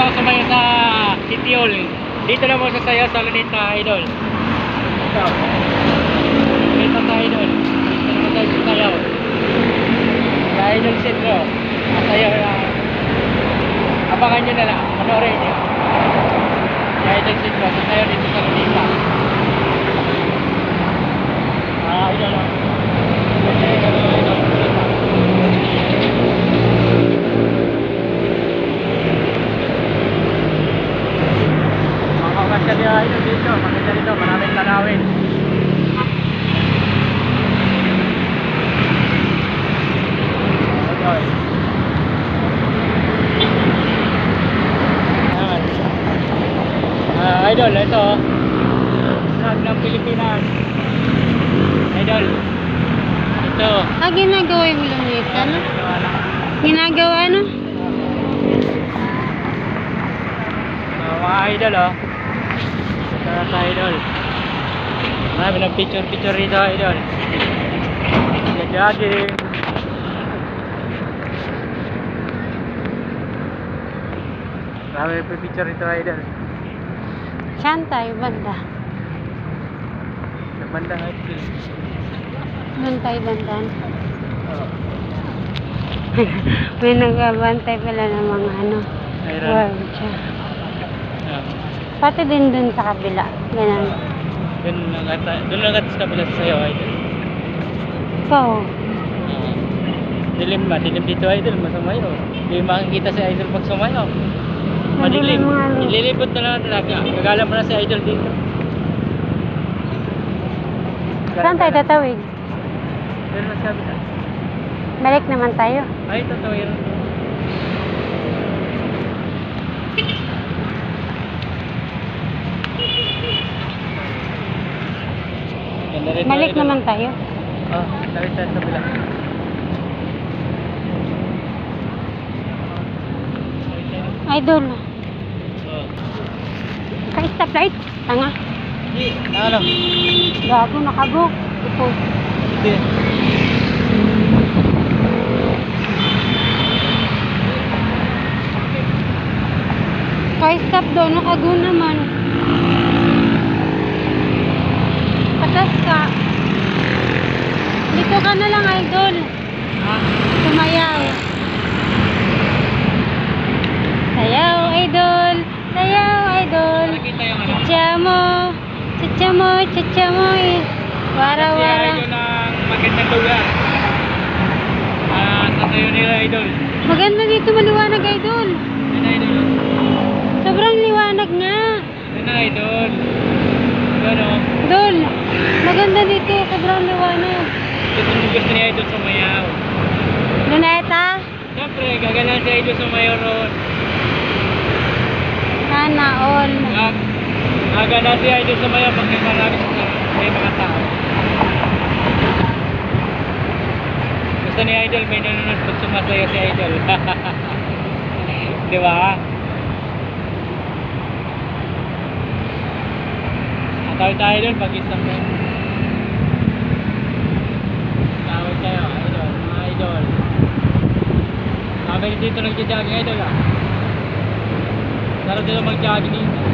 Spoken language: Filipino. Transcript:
ako sumayo sa City. Dito na mo sasayaw sa Lunita Idol. Ito. Lunita sa Idol. Dito naman tayo sasayaw. Sa Idol Centro. Sasayaw na. Abangan nyo na lang. Panoorin nyo. Sa Idol Centro. Sasayaw dito sa Lunita. Ah, Idol. oh. Idol, Idol, Lunita. Makakasya niya ito dito, makita dito, maraming tanawin. Okay. Ayan. Ah, idol, ito. Flag ng Pilipinas. Idol. Ito. Ah, ginagawa yung lunita, no? Wala. Ginagawa, no? Ah, mga idol oh. Ito sa idol. Marami ng picture picture rito idol. Jogging. Marami pa picture rito idol. Saan tayo banda? Sa bandang idol. Doon tayo bandan. Oh. May nagbabantay pala ng mga ano. Ayun. Wow. Pati din dun sa kabila. Ganun. Doon lang ata, doon lang ata sa kabila sa sayo idol. Ikaw, Ah. dilim ba? Dilim dito idol, masumayo. Hindi makikita si idol pag sumayo. Madilim. Ililipot na lang talaga. Gagala mo na si idol dito. saan tayo tatawid? Doon lang sabi na. Balik naman tayo. Ay, totoo yun. Ganda Balik naman tayo. Oh, balik tayo sa bila. Idol, Oh. ka-stoplight. Tanga. Hindi, ano? Gago, nakago. Ito. Hindi. Ka-stop doon, nakago naman. Patas ka. Dito ka na lang, idol. Ha? Sumayaw. Sayaw, idol. Sayaw, idol. Nakita yung ano? Chicha mo. Chicha mo, chicha mo. eh. Wara, Kasi wara. idol ng magandang lugar. Ah, sa sayo nila idol. Maganda dito maliwanag, idol. Yan na idol. Sobrang liwanag nga. Yan na idol. Yan o. Dol, maganda dito. Sobrang liwanag. Gusto, gusto ni idol sumayaw. Luneta, Siyempre, gagalan si idol sumayaw roon. sana all. Gag gagalan si idol sumayaw pag may marami may mga tao. Gusto ni idol may nanonood pag sumasayaw si idol. Di ba? Tawag tayo doon pag isang mo. Tawag tayo, idol, mga idol. Kami dito nagja-jogging idol ah. Sarap dito mag-jogging.